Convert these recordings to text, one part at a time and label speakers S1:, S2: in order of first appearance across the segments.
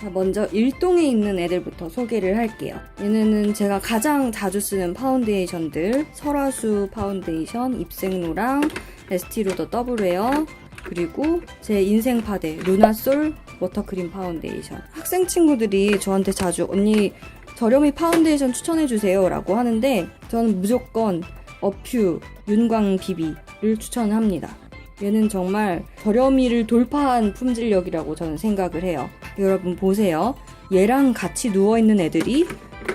S1: 자, 먼저 일동에 있는 애들부터 소개를 할게요. 얘네는 제가 가장 자주 쓰는 파운데이션들 설화수 파운데이션, 입생로랑 에스티로더 더블웨어 그리고 제 인생 파데 루나솔 워터크림 파운데이션 학생 친구들이 저한테 자주 언니 저렴이 파운데이션 추천해주세요 라고 하는데 저는 무조건 어퓨 윤광 비비를 추천합니다. 얘는 정말 저렴이를 돌파한 품질력이라고 저는 생각을 해요. 여러분 보세요. 얘랑 같이 누워있는 애들이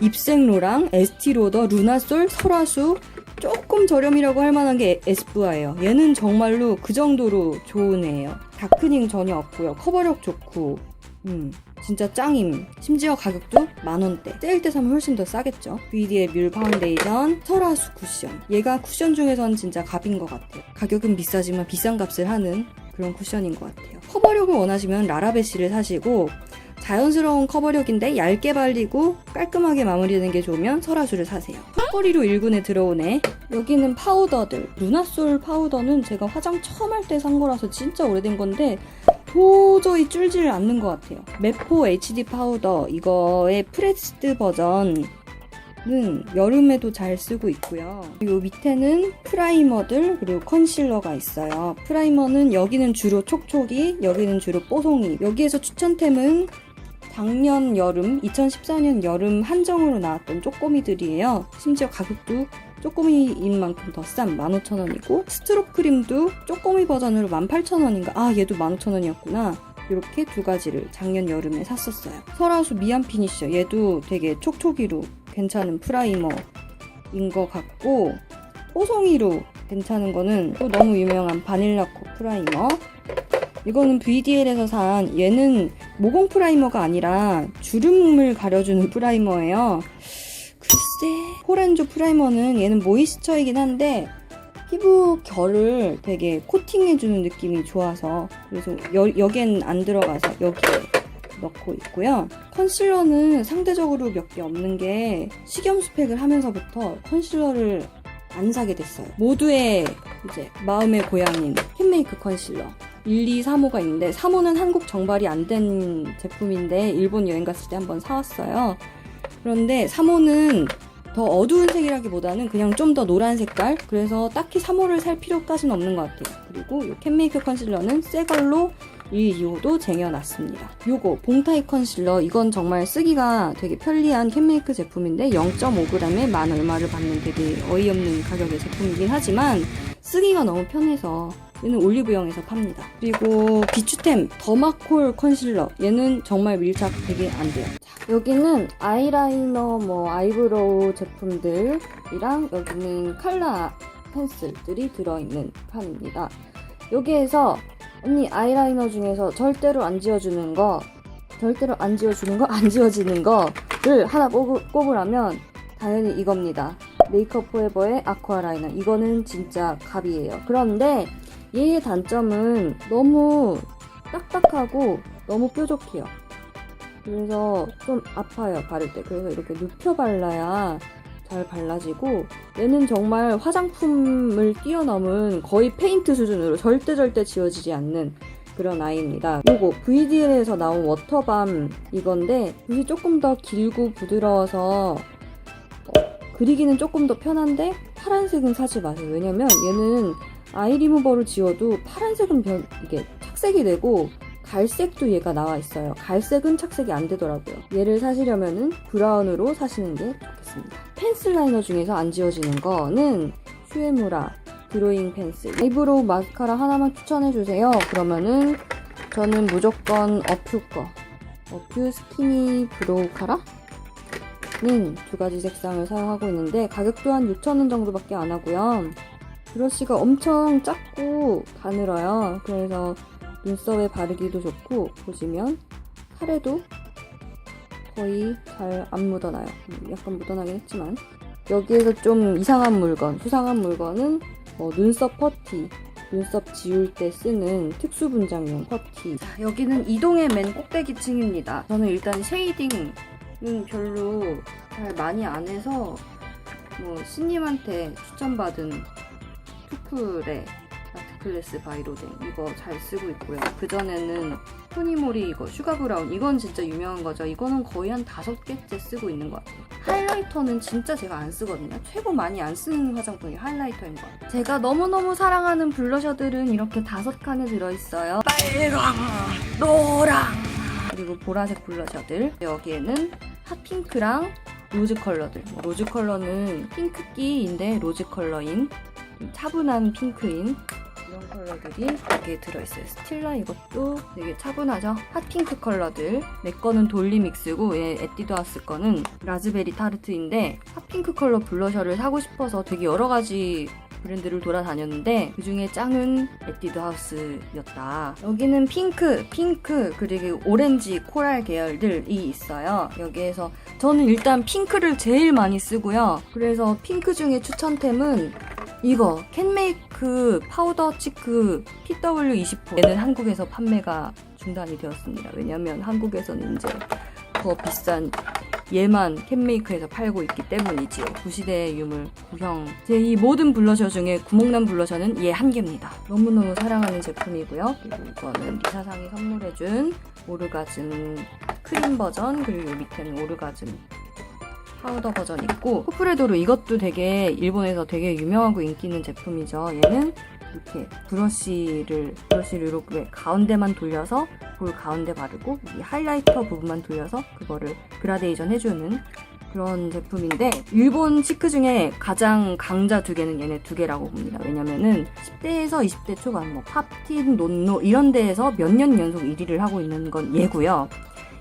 S1: 입생로랑 에스티로더, 루나솔, 설화수 조금 저렴이라고 할 만한 게 에스쁘아예요. 얘는 정말로 그 정도로 좋은 애예요. 다크닝 전혀 없고요. 커버력 좋고 음, 진짜 짱임. 심지어 가격도 만 원대. 세일 때 사면 훨씬 더 싸겠죠. VD의 뮬 파운데이션, 설화수 쿠션. 얘가 쿠션 중에선 진짜 갑인 것 같아요. 가격은 비싸지만 비싼 값을 하는 그런 쿠션인 것 같아요. 커버력을 원하시면 라라베시를 사시고 자연스러운 커버력인데 얇게 발리고 깔끔하게 마무리되는 게 좋으면 설화수를 사세요. 턱걸이로 1군에 들어오네. 여기는 파우더들. 루나솔 파우더는 제가 화장 처음 할 때 산 거라서 진짜 오래된 건데 도저히 줄지를 않는 것 같아요. 메포 HD 파우더 이거의 프레스드 버전 은 여름에도 잘 쓰고 있고요. 요 밑에는 프라이머들 그리고 컨실러가 있어요. 프라이머는 여기는 주로 촉촉이, 여기는 주로 뽀송이. 여기에서 추천템은 작년 여름, 2014년 여름 한정으로 나왔던 쪼꼬미들이에요. 심지어 가격도 쪼꼬미인 만큼 더 싼 15,000원이고 스트롭 크림도 쪼꼬미 버전으로 18,000원인가? 아 얘도 15,000원이었구나. 이렇게 두 가지를 작년 여름에 샀었어요. 설화수 미안 피니셔 얘도 되게 촉촉이로 괜찮은 프라이머인 것 같고 뽀송이로 괜찮은 거는 또 너무 유명한 바닐라코 프라이머 이거는 VDL에서 산 얘는 모공 프라이머가 아니라 주름을 가려주는 프라이머예요. 글쎄 호렌조 프라이머는 얘는 모이스처이긴 한데 피부 결을 되게 코팅해주는 느낌이 좋아서 그래서 여, 여기엔 안 들어가서 여기에 넣고 있고요. 컨실러는 상대적으로 몇 개 없는 게 식염 스펙을 하면서부터 컨실러를 안 사게 됐어요. 모두의 이제 마음의 고향인 캔메이크 컨실러. 1, 2, 3호가 있는데 3호는 한국 정발이 안 된 제품인데 일본 여행 갔을 때 한번 사왔어요. 그런데 3호는 더 어두운 색이라기보다는 그냥 좀 더 노란 색깔 그래서 딱히 3호를 살 필요까지는 없는 것 같아요 그리고 이 캔메이크 컨실러는 새 걸로 1, 2호도 쟁여놨습니다 요거 봉타입 컨실러 이건 정말 쓰기가 되게 편리한 캔메이크 제품인데 0.5g에 만 얼마를 받는 되게 어이없는 가격의 제품이긴 하지만 쓰기가 너무 편해서 얘는 올리브영에서 팝니다. 그리고 비추템 더마콜 컨실러 얘는 정말 밀착 되게 안 돼요. 자, 여기는 아이라이너 뭐 아이브로우 제품들이랑 여기는 칼라 펜슬들이 들어있는 칸입니다. 여기에서 언니 아이라이너 중에서 절대로 안 지워주는 거 절대로 안 지워주는 거 안 지워지는 거를 하나 꼽으, 꼽으 라면 당연히 이겁니다. 메이크업 포에버의 아쿠아 라이너 이거는 진짜 갑이에요. 그런데 얘의 단점은 너무 딱딱하고 너무 뾰족해요. 그래서 좀 아파요, 바를 때. 그래서 이렇게 눕혀 발라야 잘 발라지고, 얘는 정말 화장품을 뛰어넘은 거의 페인트 수준으로 절대 절대 지워지지 않는 그런 아이입니다. 요거 VDL에서 나온 워터밤 이건데, 붓이 조금 더 길고 부드러워서 어, 그리기는 조금 더 편한데, 파란색은 사지 마세요. 왜냐면 얘는 아이 리무버를 지워도 파란색은 변, 이게 착색이 되고 갈색도 얘가 나와 있어요. 갈색은 착색이 안 되더라고요. 얘를 사시려면은 브라운으로 사시는 게 좋겠습니다. 펜슬 라이너 중에서 안 지워지는 거는 슈에무라 드로잉 펜슬. 아이브로우 마스카라 하나만 추천해주세요. 그러면은 저는 무조건 어퓨 거. 어퓨 스키니 브로우 카라? 는두 가지 색상을 사용하고 있는데 가격 또한 6,000원 정도밖에 안 하고요. 브러쉬가 엄청 작고 가늘어요. 그래서 눈썹에 바르기도 좋고 보시면 살에도 거의 잘 안 묻어나요. 음, 약간 묻어나긴 했지만 여기에서 좀 이상한 물건, 수상한 물건은 뭐 눈썹 퍼티, 눈썹 지울 때 쓰는 특수 분장용 퍼티. 자, 여기는 이동의 맨 꼭대기 층입니다. 저는 일단 쉐이딩은 별로 잘 많이 안 해서 뭐 신님한테 추천받은 투쿨의 에클레스 바이로덴 이거 잘 쓰고 있고요. 그 전에는 토니모리 이거 슈가 브라운 이건 진짜 유명한 거죠. 이거는 거의 한 다섯 개째 쓰고 있는 것 같아요. 하이라이터는 진짜 제가 안 쓰거든요. 최고 많이 안 쓰는 화장품이 하이라이터인 것 같아요. 제가 너무너무 사랑하는 블러셔들은 이렇게 다섯 칸에 들어있어요. 빨강, 노랑, 그리고 보라색 블러셔들. 여기에는 핫핑크랑 로즈 컬러들. 뭐 로즈 컬러는 핑크기인데 로즈 컬러인 좀 차분한 핑크인 이런 컬러들이 여기에 들어있어요. 스틸라 이것도 되게 차분하죠? 핫핑크 컬러들. 내 거는 돌리 믹스고 얘 에뛰드하우스 거는 라즈베리 타르트인데 핫핑크 컬러 블러셔를 사고 싶어서 되게 여러 가지 브랜드를 돌아다녔는데 그 중에 짱은 에뛰드 하우스였다. 여기는 핑크, 핑크 그리고 오렌지 코랄 계열들이 있어요. 여기에서 저는 일단 핑크를 제일 많이 쓰고요. 그래서 핑크 중에 추천템은 이거 캔메이크 파우더 치크 PW20 얘는 한국에서 판매가 중단이 되었습니다. 왜냐면 한국에서는 이제 더 비싼 얘만 캔메이크에서 팔고 있기 때문이지요. 구시대의 유물 구형. 제 이 모든 블러셔 중에 구멍난 블러셔는 얘 한 개입니다. 너무너무 사랑하는 제품이고요. 그리고 이거는 리사상이 선물해준 오르가즘 크림 버전 그리고 이 밑에는 오르가즘 파우더 버전 있고 코프레도르 이것도 되게 일본에서 되게 유명하고 인기 있는 제품이죠. 얘는 이렇게 브러쉬를 브러쉬를 이렇게 가운데만 돌려서 볼 가운데 바르고 이 하이라이터 부분만 돌려서 그거를 그라데이션 해주는 그런 제품인데 일본 치크 중에 가장 강자 두 개는 얘네 두 개라고 봅니다. 왜냐면은 10대에서 20대 초반 뭐 팝틴, 논노 이런 데에서 몇 년 연속 1위를 하고 있는 건 얘고요.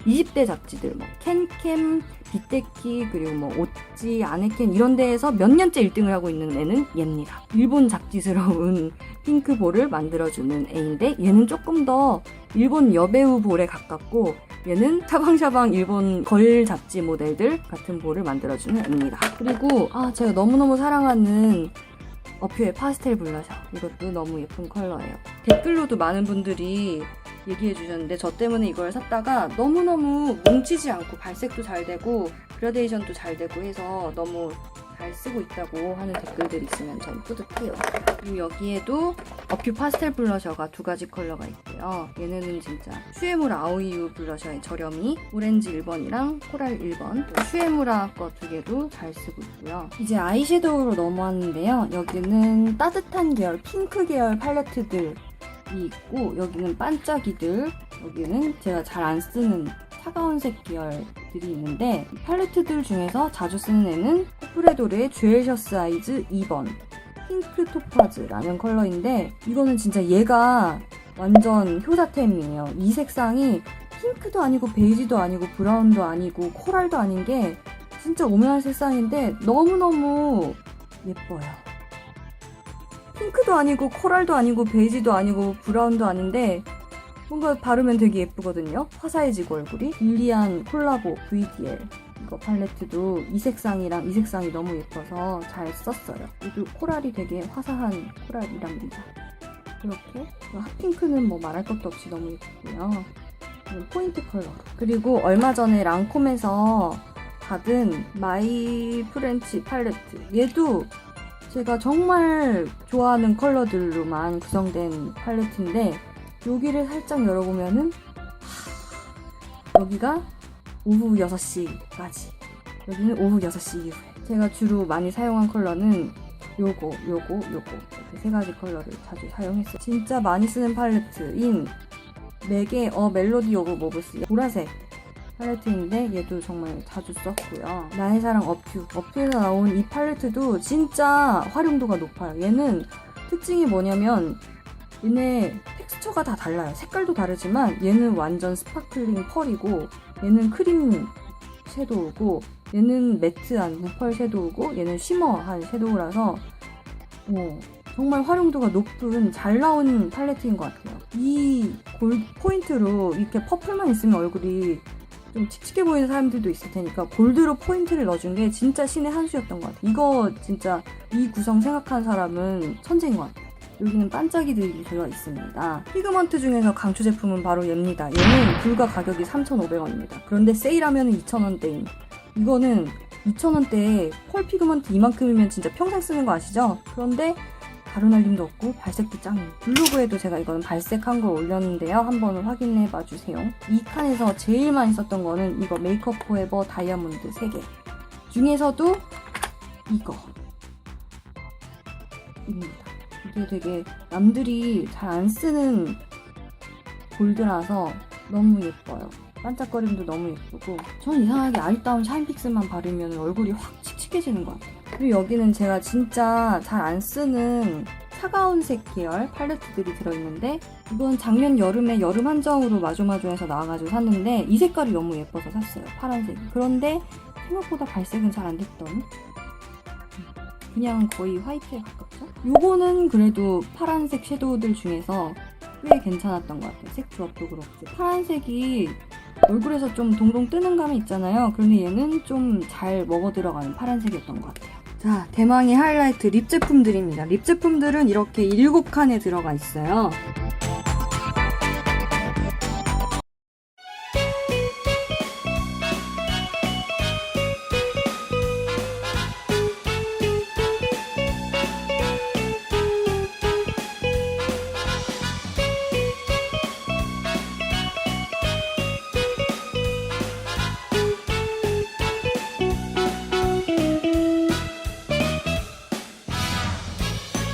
S1: 20대 잡지들 뭐 캔캠, 빗데키 그리고 뭐 오찌, 아네켄 이런 데에서 몇 년째 1등을 하고 있는 애는 얘입니다. 일본 잡지스러운 핑크볼을 만들어주는 애인데 얘는 조금 더 일본 여배우 볼에 가깝고 얘는 샤방샤방 일본 걸 잡지 모델들 같은 볼을 만들어주는 애입니다. 그리고 아 제가 너무너무 사랑하는 어퓨의 파스텔 블러셔 이것도 너무 예쁜 컬러예요. 댓글로도 많은 분들이 얘기해 주셨는데 저 때문에 이걸 샀다가 너무너무 뭉치지 않고 발색도 잘 되고 그라데이션도 잘 되고 해서 너무 잘 쓰고 있다고 하는 댓글들 있으면 전 뿌듯해요. 그리고 여기에도 어퓨 파스텔 블러셔가 두 가지 컬러가 있고요. 얘네는 진짜 슈에무라 아오이유 블러셔의 저렴이 오렌지 1번이랑 코랄 1번 또 슈에무라 거 두 개도 잘 쓰고 있고요. 이제 아이섀도우로 넘어왔는데요. 여기는 따뜻한 계열 핑크 계열 팔레트들 이 있고 여기는 반짝이들 여기는 제가 잘 안 쓰는 차가운 색 계열들이 있는데 이 팔레트들 중에서 자주 쓰는 애는 코프레도르의 듀얼셔스 아이즈 2번 핑크 토파즈라는 컬러인데 이거는 진짜 얘가 완전 효자템이에요. 이 색상이 핑크도 아니고 베이지도 아니고 브라운도 아니고 코랄도 아닌 게 진짜 오묘한 색상인데 너무너무 예뻐요 핑크도 아니고 코랄도 아니고 베이지도 아니고 브라운도 아닌데 뭔가 바르면 되게 예쁘거든요. 화사해지고 얼굴이. 릴리안 콜라보 VDL 이거 팔레트도 이 색상이랑 이 색상이 너무 예뻐서 잘 썼어요. 얘도 코랄이 되게 화사한 코랄이랍니다. 이렇게 핫핑크는 뭐 말할 것도 없이 너무 예쁘고요. 포인트 컬러로. 그리고 얼마 전에 랑콤에서 받은 마이 프렌치 팔레트. 얘도 제가 정말 좋아하는 컬러들로만 구성된 팔레트인데 여기를 살짝 열어보면은 하, 여기가 오후 6시까지. 여기는 오후 6시 이후에. 제가 주로 많이 사용한 컬러는 요거 요거 요거. 이렇게 세 가지 컬러를 자주 사용했어요. 진짜 많이 쓰는 팔레트인 맥의 어 멜로디 오브 모브스 보라색 팔레트인데 얘도 정말 자주 썼고요. 나의 사랑 어퓨. 어퓨에서 나온 이 팔레트도 진짜 활용도가 높아요. 얘는 특징이 뭐냐면 얘네 텍스처가 다 달라요. 색깔도 다르지만 얘는 완전 스파클링 펄이고 얘는 크림 섀도우고 얘는 매트한 무펄 섀도우고 얘는 쉬머한 섀도우라서 어, 정말 활용도가 높은 잘 나온 팔레트인 것 같아요. 이 골 포인트로 이렇게 퍼플만 있으면 얼굴이 좀 칙칙해 보이는 사람들도 있을 테니까 골드로 포인트를 넣어준 게 진짜 신의 한 수였던 것 같아요. 이거 진짜 이 구성 생각한 사람은 천재인 것 같아요. 여기는 반짝이들이 들어 있습니다. 피그먼트 중에서 강추 제품은 바로 얘입니다. 얘는 불과 가격이 3,500원입니다. 그런데 세일하면 2,000원대인 이거는 2,000원대에 펄 피그먼트 이만큼이면 진짜 평생 쓰는 거 아시죠? 그런데 가루 날림도 없고 발색도 짱이에요. 블로그에도 제가 이거는 발색한 걸 올렸는데요. 한번 확인해 봐 주세요. 이 칸에서 제일 많이 썼던 거는 이거 메이크업 포에버 다이아몬드 3개. 중에서도 이거. 입니다. 이게 되게 남들이 잘 안 쓰는 골드라서 너무 예뻐요. 반짝거림도 너무 예쁘고 전 이상하게 아리따운 샤인픽스만 바르면 얼굴이 확 칙칙해지는 것 같아요. 그리고 여기는 제가 진짜 잘 안 쓰는 차가운 색 계열 팔레트들이 들어있는데 이건 작년 여름에 여름 한정으로 마조마조에서 나와가지고 샀는데 이 색깔이 너무 예뻐서 샀어요. 파란색이. 그런데 생각보다 발색은 잘 안 됐던 그냥 거의 화이트에 가깝죠? 요거는 그래도 파란색 섀도우들 중에서 꽤 괜찮았던 것 같아요. 색 조합도 그렇고. 파란색이 얼굴에서 좀 동동 뜨는 감이 있잖아요. 그런데 얘는 좀 잘 먹어 들어가는 파란색이었던 것 같아요. 자, 대망의 하이라이트 립 제품들입니다. 립 제품들은 이렇게 7칸에 들어가 있어요.